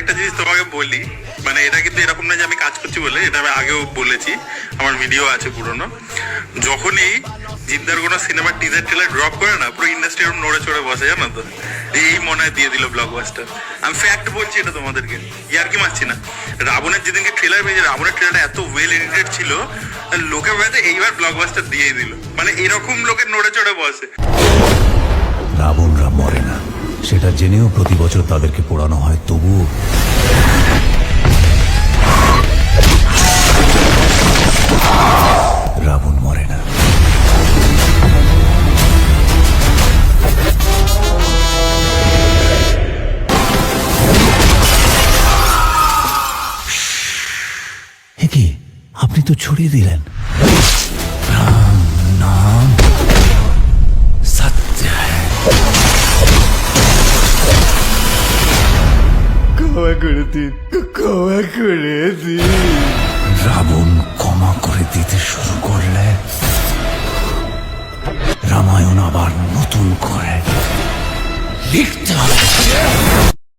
আরেকটা জিনিস তোমাকে বলি মানে এটা কিন্তু এরকম না যে আমি কাজ করছি বলে, এটা আমি আগেও বলেছি, আমার ভিডিও আছে পুরনো। যখনই জিদ্দার কোনো সিনেমার টিজার টেলার ড্রপ করে না, পুরো ইন্ডাস্ট্রি এরকম নড়ে চড়ে বসে, জানো তো? এই মনে হয় দিয়ে দিল ব্লকবাস্টার আমি ফ্যাক্ট বলছি এটা তোমাদেরকে, ইয়ার কি মারছি না? রাবণের যেদিনকে ট্রেলার বেরিয়েছে, রাবণের ট্রেলারটা এত ওয়েল এডিটেড ছিল, লোকে ভাবে এইবার ব্লকবাস্টার দিয়ে দিল। মানে এরকম লোকের নড়ে চড়ে বসে। রাবণরা মরে না, সেটা জেনেও প্রতি বছর তাদেরকে পোড়ানো হয়, তবুও তো ছড়িয়ে দিলেন। রাম নাম। সত্য। ক্ষমা করে দিন ক্ষমা করে দিন। রাবণ ক্ষমা করে দিতে শুরু করলে রামায়ণ আবার নতুন করে লিখতে